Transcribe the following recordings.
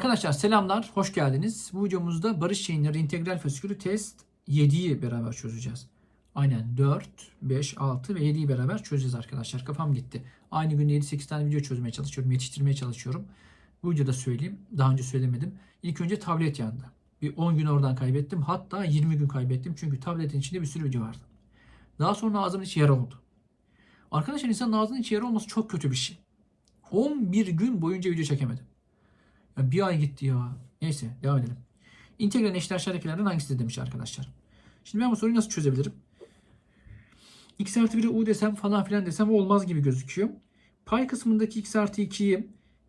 Arkadaşlar selamlar, hoş geldiniz. Bu videomuzda barış çeyinleri integral fasikülü test 7'yi beraber çözeceğiz. Aynen 4, 5, 6 ve 7'yi beraber çözeceğiz arkadaşlar. Kafam gitti. Aynı günde 7-8 tane video çözmeye çalışıyorum, yetiştirmeye çalışıyorum. Bu videoda söyleyeyim, daha önce söylemedim. İlk önce tablet yandı. Bir 10 gün oradan kaybettim. Hatta 20 gün kaybettim. Çünkü tabletin içinde bir sürü video vardı. Daha sonra ağzımın içi yara oldu. Arkadaşlar insanın ağzının içi yara olması çok kötü bir şey. 11 gün boyunca video çekemedim. Ya bir ay gitti ya. Neyse devam edelim. İntegral eşit aşağıdakilerden hangisidir demiş arkadaşlar. Şimdi ben bu soruyu nasıl çözebilirim? x artı 1'e u desem falan filan desem olmaz gibi gözüküyor. Pay kısmındaki x artı 2'yi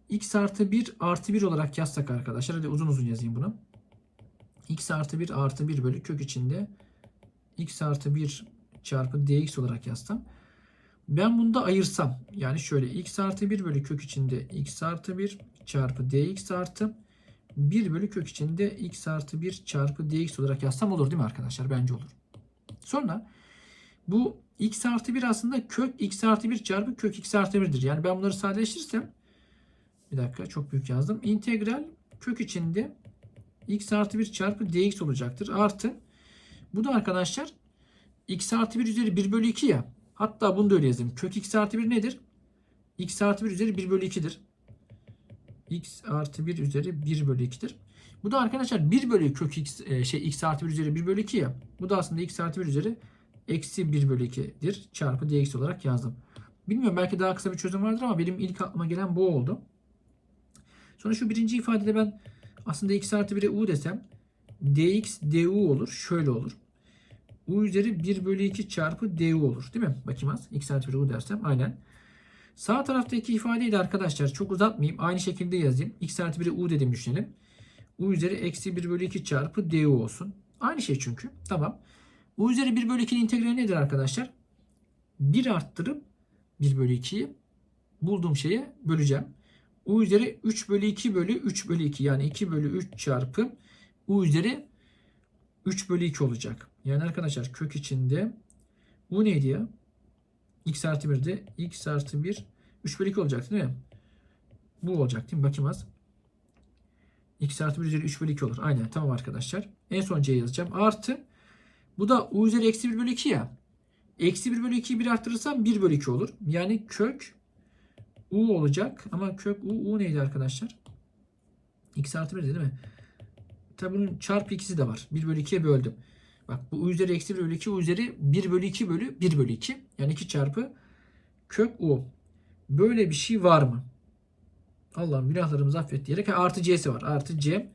x artı 1 artı 1 olarak yazsak arkadaşlar. Hadi uzun uzun yazayım bunu. x artı 1 artı 1 bölü kök içinde x artı 1 çarpı dx olarak yazsam. Ben bunu da ayırsam yani şöyle x artı 1 bölü kök içinde x artı 1 çarpı dx artı 1 bölü kök içinde x artı 1 çarpı dx olarak yazsam olur değil mi arkadaşlar? Bence olur. Sonra bu x artı 1 aslında kök x artı 1 çarpı kök x artı 1'dir. Yani ben bunları sadeleştirirsem bir dakika çok büyük yazdım. İntegral kök içinde x artı 1 çarpı dx olacaktır. Artı bu da arkadaşlar x artı 1 üzeri 1 bölü 2 ya. Hatta bunu da öyle yazayım. Kök x artı 1 nedir? x artı 1 üzeri 1 bölü 2'dir. X artı 1 üzeri 1 bölü 2'dir. Bu da arkadaşlar 1 bölü kök x e, şey x artı 1 üzeri 1 bölü 2 ya. Bu da aslında x artı 1 üzeri eksi 1 bölü 2'dir. Çarpı dx olarak yazdım. Bilmiyorum belki daha kısa bir çözüm vardır ama benim ilk aklıma gelen bu oldu. Sonra şu birinci ifadede ben aslında x artı 1'e u desem dx du olur. Şöyle olur. u üzeri 1 bölü 2 çarpı du olur. Değil mi? Bakayım az. x artı 1'e u dersem aynen. Sağ taraftaki ifadeyi de arkadaşlar çok uzatmayayım. Aynı şekilde yazayım. x artı 1'e u dedim düşünelim. u üzeri eksi 1 bölü 2 çarpı du olsun. Aynı şey çünkü. Tamam. u üzeri 1 bölü 2'nin integrali nedir arkadaşlar? 1 arttırıp 1 bölü 2'yi bulduğum şeye böleceğim. u üzeri 3 bölü 2 bölü 3 bölü 2 yani 2 bölü 3 çarpı u üzeri 3 bölü 2 olacak. Yani arkadaşlar kök içinde u neydi ya? x artı 1'de x artı 1 3 bölü 2 olacak değil mi? Bu olacak değil mi? Bakayım az. x artı 1 üzeri 3 bölü 2 olur. Aynen tamam arkadaşlar. En son c yazacağım. Artı bu da u üzeri eksi 1 bölü 2 ya. Eksi 1 bölü 2'yi 1 arttırırsam 1 bölü 2 olur. Yani kök u olacak. Ama kök u, u neydi arkadaşlar? x artı 1 değil mi? Tabi bunun çarpı ikisi de var. 1 bölü 2'ye böldüm. Bak bu u üzeri eksi 1 bölü 2 u üzeri 1 bölü 2 bölü 1 bölü 2. Yani 2 çarpı kök u. Böyle bir şey var mı? Allah'ım günahlarımızı affet diyerek artı c'si var. Artı c.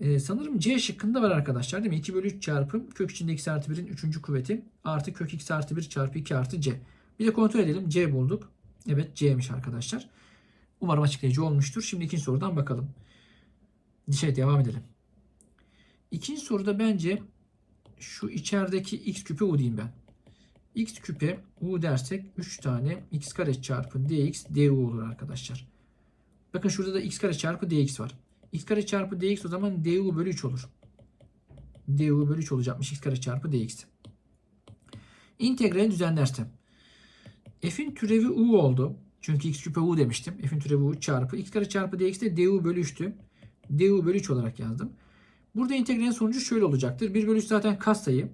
Ee, sanırım c şıkkında var arkadaşlar değil mi? 2 bölü 3 çarpı kök içinde x artı 1'in 3. kuvveti artı kök x artı 1 çarpı 2 artı c. Bir de kontrol edelim. c bulduk. Evet c'ymiş arkadaşlar. Umarım açıklayıcı olmuştur. Şimdi ikinci sorudan bakalım. Şey devam edelim. İkinci soruda bence şu içerideki x küpe u diyeyim ben. X küpe u dersek 3 tane x kare çarpı dx du olur arkadaşlar. Bakın şurada da x kare çarpı dx var. x kare çarpı dx o zaman du bölü 3 olur. du bölü 3 olacakmış x kare çarpı dx. İntegrali düzenlersem. f'in türevi u oldu. Çünkü x küpe u demiştim. f'in türevi u çarpı x kare çarpı dx de du bölü 3'tü. du bölü 3 olarak yazdım. Burada integralin sonucu şöyle olacaktır. 1 bölü 3 zaten kas sayı.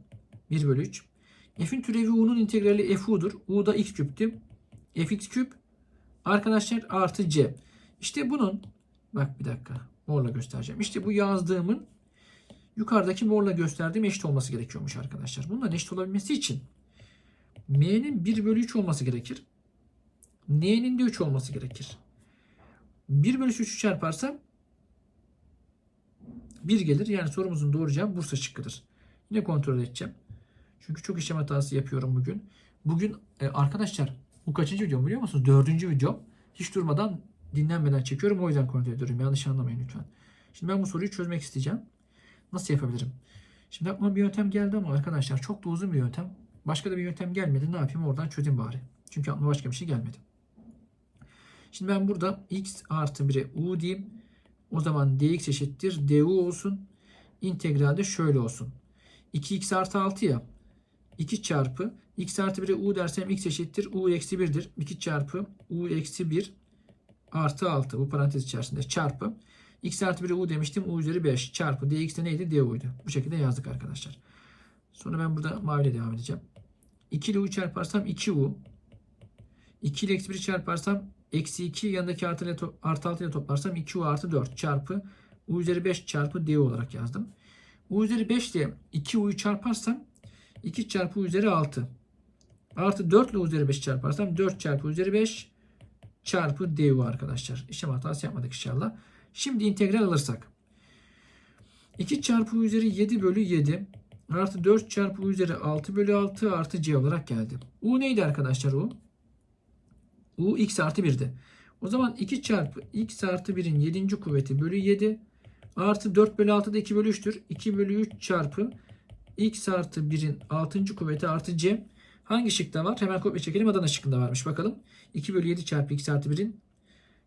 1 bölü 3. F'in türevi u'nun integrali fu'dur. u da x küptü. fx küp arkadaşlar artı c. İşte bunun bak bir dakika morla göstereceğim. İşte bu yazdığımın yukarıdaki morla gösterdiğim eşit olması gerekiyormuş arkadaşlar. Bunların eşit olabilmesi için m'nin 1 bölü 3 olması gerekir. n'nin de 3 olması gerekir. 1 bölü 3'ü çarparsam 1 gelir. Yani sorumuzun doğru cevabı Bursa şıkkıdır. Yine kontrol edeceğim. Çünkü çok işlem hatası yapıyorum bugün. Bugün e, arkadaşlar bu kaçıncı videom biliyor musunuz? Dördüncü videom. Hiç durmadan dinlenmeden çekiyorum. O yüzden kontrol ediyorum. Yanlış anlamayın lütfen. Şimdi ben bu soruyu çözmek isteyeceğim. Nasıl yapabilirim? Şimdi aklıma bir yöntem geldi ama arkadaşlar çok da uzun bir yöntem. Başka da bir yöntem gelmedi. Ne yapayım oradan çözeyim bari. Çünkü aklıma başka bir şey gelmedi. Şimdi ben burada x artı 1'e u diyeyim. O zaman dx eşittir du olsun. İntegralde şöyle olsun. 2x artı 6 ya. 2 çarpı x artı 1'e u dersem x eşittir. u eksi 1'dir. 2 çarpı u eksi 1 artı 6 bu parantez içerisinde çarpı. x artı 1'e u demiştim. u üzeri 5 çarpı dx de neydi? du'ydu. Bu şekilde yazdık arkadaşlar. Sonra ben burada maviyle devam edeceğim. 2 ile u çarparsam 2u. 2 ile eksi 1'i çarparsam eksi 2 yanındaki artı ile, artı 6 ile toplarsam 2u artı 4 çarpı u üzeri 5 çarpı du olarak yazdım. u üzeri 5 ile 2u'yu çarparsam 2 çarpı üzeri 6. Artı 4 ile üzeri 5 çarparsam 4 çarpı üzeri 5 çarpı du arkadaşlar. İşlem hatası yapmadık inşallah. Şimdi integral alırsak. 2 çarpı üzeri 7 bölü 7 artı 4 çarpı üzeri 6 bölü 6 artı c olarak geldi. u neydi arkadaşlar u? u x artı 1'di. O zaman 2 çarpı x artı 1'in 7. kuvveti bölü 7 artı 4 bölü 6 da 2 bölü 3'tür. 2 bölü 3 çarpı x artı 1'in 6. kuvveti artı c. Hangi şıkta var? Hemen kopya çekelim. Adana şıkkında varmış. Bakalım. 2 bölü 7 çarpı x artı 1'in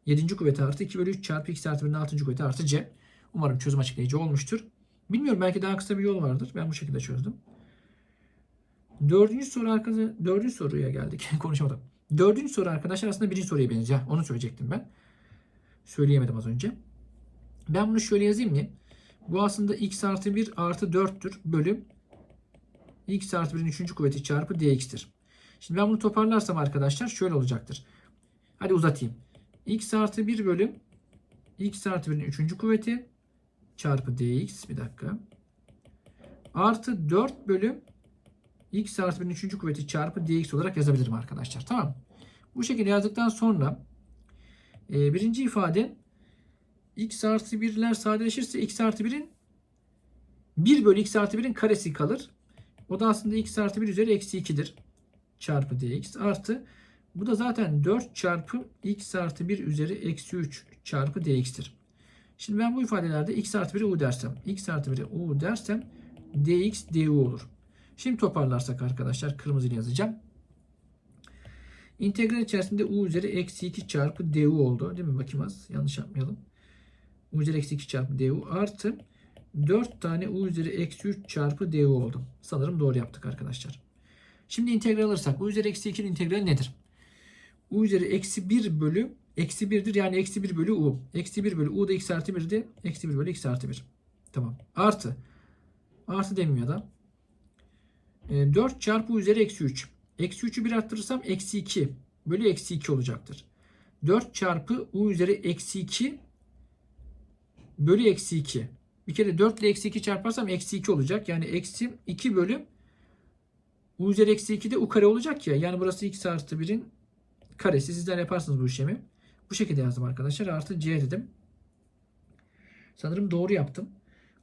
7. kuvveti artı 2 bölü 3 çarpı x artı 1'in 6. kuvveti artı c. Umarım çözüm açıklayıcı olmuştur. Bilmiyorum belki daha kısa bir yol vardır. Ben bu şekilde çözdüm. Dördüncü soru arkadaşlar. Dördüncü soruya geldik. Konuşamadım. Dördüncü soru arkadaşlar aslında birinci soruya benziyor. Onu söyleyecektim ben. Söyleyemedim az önce. Ben bunu şöyle yazayım mı? Bu aslında x artı 1 artı 4'tür bölü x artı 1'in 3. kuvveti çarpı dx'tir. Şimdi ben bunu toparlarsam arkadaşlar şöyle olacaktır. Hadi uzatayım. x artı 1 bölü x artı 1'in 3. kuvveti çarpı dx bir dakika. Artı 4 bölü x artı 1'in 3. kuvveti çarpı dx olarak yazabilirim arkadaşlar. Tamam. Bu şekilde yazdıktan sonra e, birinci ifade x artı 1'ler sadeleşirse x artı 1'in 1 bölü x artı 1'in karesi kalır. O da aslında x artı 1 üzeri eksi 2'dir. Çarpı dx artı bu da zaten 4 çarpı x artı 1 üzeri eksi 3 çarpı dx'tir. Şimdi ben bu ifadelerde x artı 1'e u dersem, x artı 1'e u dersem dx du olur. Şimdi toparlarsak arkadaşlar kırmızıyla yazacağım. İntegral içerisinde u üzeri eksi 2 çarpı du oldu. Değil mi? Bakayım az. Yanlış yapmayalım. u üzeri eksi 2 çarpı du artı 4 tane u üzeri eksi 3 çarpı du oldu. Sanırım doğru yaptık arkadaşlar. Şimdi integral alırsak u üzeri eksi 2'nin integrali nedir? u üzeri eksi 1 bölü eksi 1'dir. Yani eksi 1 bölü u. Eksi 1 bölü u da x artı 1'di. Eksi 1 bölü x artı 1. Tamam. Artı. Artı ya da. 4 çarpı u üzeri eksi 3. Eksi 3'ü 1 arttırırsam eksi 2 bölü eksi 2 olacaktır. 4 çarpı u üzeri eksi 2 bölü eksi 2. Bir kere 4 ile eksi 2 çarparsam eksi 2 olacak. Yani eksi 2 bölü u üzeri eksi 2 de u kare olacak ya. Yani burası x artı 1'in karesi. Sizler yaparsınız bu işlemi. Bu şekilde yazdım arkadaşlar. Artı c dedim. Sanırım doğru yaptım.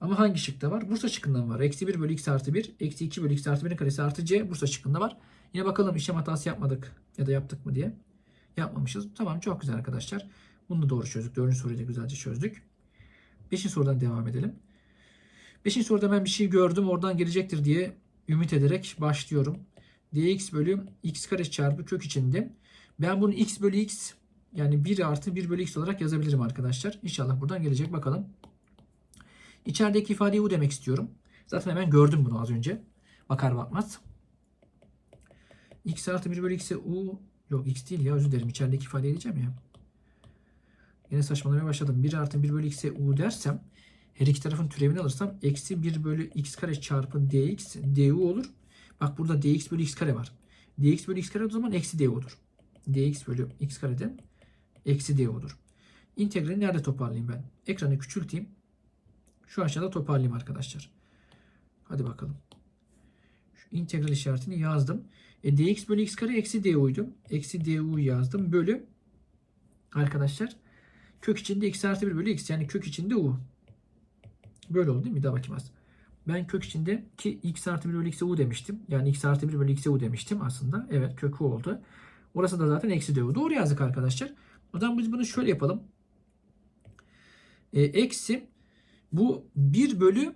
Ama hangi şıkta var? Bursa şıkkında var. Eksi 1 bölü x artı 1. Eksi 2 bölü x artı 1'in karesi artı c. Bursa şıkkında var. Yine bakalım işlem hatası yapmadık ya da yaptık mı diye. Yapmamışız. Tamam çok güzel arkadaşlar. Bunu da doğru çözdük. Dördüncü soruyu da güzelce çözdük. Beşinci sorudan devam edelim. Beşinci soruda ben bir şey gördüm. Oradan gelecektir diye ümit ederek başlıyorum. dx bölü x kare çarpı kök içinde. Ben bunu x bölü x yani 1 artı 1 bölü x olarak yazabilirim arkadaşlar. İnşallah buradan gelecek bakalım. İçerideki ifadeyi u demek istiyorum. Zaten hemen gördüm bunu az önce. Bakar bakmaz. x artı 1 bölü x'e u yok x değil ya özür dilerim. İçerideki ifadeyi diyeceğim ya. Yine saçmalamaya başladım. 1 artı 1 bölü x'e u dersem her iki tarafın türevini alırsam eksi 1 bölü x kare çarpı dx du olur. Bak burada dx bölü x kare var. dx bölü x kare o zaman eksi du'dur. dx bölü x kareden eksi du'dur. İntegrali nerede toparlayayım ben? Ekranı küçülteyim. Şu aşağıda toparlayayım arkadaşlar. Hadi bakalım. Şu integral işaretini yazdım. E, dx bölü x kare eksi du'ydu. Eksi du yazdım. Bölü arkadaşlar kök içinde x artı 1 bölü x yani kök içinde u. Böyle oldu değil mi? Bir daha bakayım az. Ben kök içinde ki x artı 1 bölü x'e u demiştim. Yani x artı 1 bölü x'e u demiştim aslında. Evet kök u oldu. Orası da zaten eksi du. Doğru yazdık arkadaşlar. O zaman biz bunu şöyle yapalım. E, eksi bu 1 bölü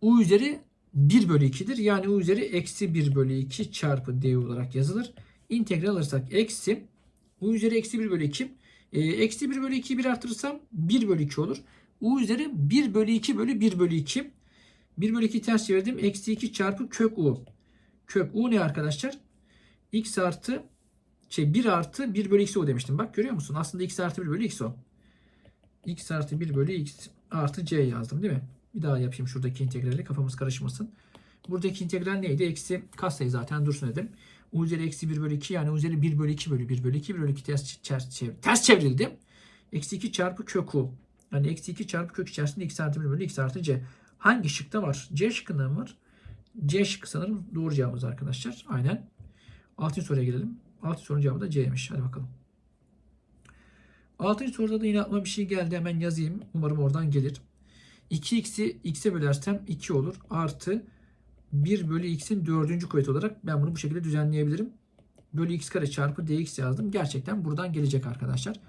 u üzeri 1 bölü 2'dir. Yani u üzeri eksi 1 bölü 2 çarpı d olarak yazılır. İntegral alırsak eksi u üzeri eksi 1 bölü 2. E, eksi 1 bölü 2'yi 1 artırırsam 1 bölü 2 olur. u üzeri 1 bölü 2 bölü 1 bölü 2. 1 bölü 2 ters çevirdim. Eksi 2 çarpı kök u. Kök u ne arkadaşlar? x artı şey 1 artı 1 bölü x o demiştim. Bak görüyor musun? Aslında x artı 1 bölü x o. x artı 1 bölü x artı c yazdım değil mi? Bir daha yapayım şuradaki integrali kafamız karışmasın. Buradaki integral neydi? Eksi katsayı zaten dursun dedim. U üzeri eksi 1 bölü 2 yani U üzeri 1 bölü 2 bölü 1 bölü 2 1 bölü 2 ters, ters, çevir, ters çevrildi. Eksi 2 çarpı kök U. Yani eksi 2 çarpı kök içerisinde x artı 1 bölü x artı c. Hangi şıkta var? C şıkkında mı var? C şıkkı sanırım doğru cevabımız arkadaşlar. Aynen. 6. soruya gelelim. 6. sorunun cevabı da C'ymiş. Hadi bakalım. 6. soruda da yine bir şey geldi. Hemen yazayım. Umarım oradan gelir. 2x'i x'e bölersem 2 olur. Artı 1 bölü x'in dördüncü kuvveti olarak ben bunu bu şekilde düzenleyebilirim. Bölü x kare çarpı dx yazdım. Gerçekten buradan gelecek arkadaşlar.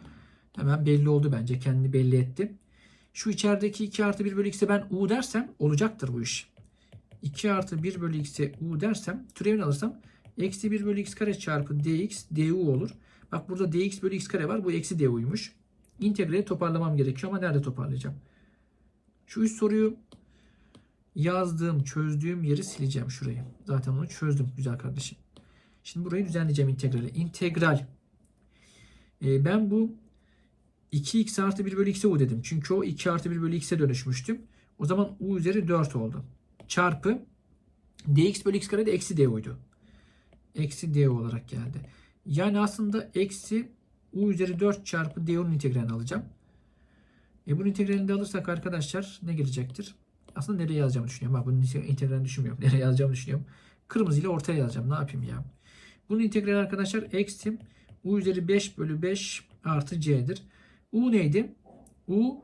Hemen belli oldu bence. Kendini belli etti. Şu içerideki 2 artı 1 bölü x'e ben u dersem olacaktır bu iş. 2 artı 1 bölü x'e u dersem türevini alırsam eksi 1 bölü x kare çarpı dx du olur. Bak burada dx bölü x kare var. Bu eksi du'ymuş. İntegrali toparlamam gerekiyor ama nerede toparlayacağım? Şu üst soruyu yazdığım, çözdüğüm yeri sileceğim şurayı. Zaten onu çözdüm güzel kardeşim. Şimdi burayı düzenleyeceğim integrali. İntegral. Ee, ben bu 2x artı 1 bölü x'e u dedim. Çünkü o 2 artı 1 bölü x'e dönüşmüştüm. O zaman u üzeri 4 oldu. Çarpı dx bölü x kare de eksi du'ydu. Eksi du olarak geldi. Yani aslında eksi u üzeri 4 çarpı du'nun integralini alacağım. E bunun integralini de alırsak arkadaşlar ne gelecektir? Aslında nereye yazacağımı düşünüyorum. Bak bunun integralini düşünmüyorum. Nereye yazacağımı düşünüyorum. Kırmızı ile ortaya yazacağım. Ne yapayım ya? Bunun integrali arkadaşlar eksi u üzeri 5 bölü 5 artı c'dir. u neydi? u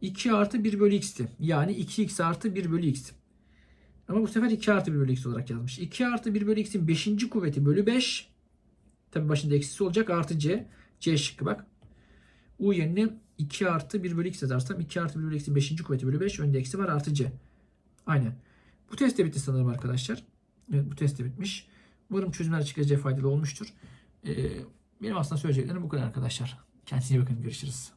2 artı 1 bölü x'ti. Yani 2x artı 1 bölü x. Ama bu sefer 2 artı 1 bölü x olarak yazmış. 2 artı 1 bölü x'in 5. kuvveti bölü 5. Tabi başında eksisi olacak artı c. C şıkkı bak. U yerine 2 artı 1 bölü x yazarsam 2 artı 1 bölü x'in 5. kuvveti bölü 5. Önde eksi var artı c. Aynen. Bu test de bitti sanırım arkadaşlar. Evet bu test de bitmiş. Umarım çözümler çıkacağı faydalı olmuştur. Ee, benim aslında söyleyeceklerim bu kadar arkadaşlar. Kendinize iyi bakın. Görüşürüz.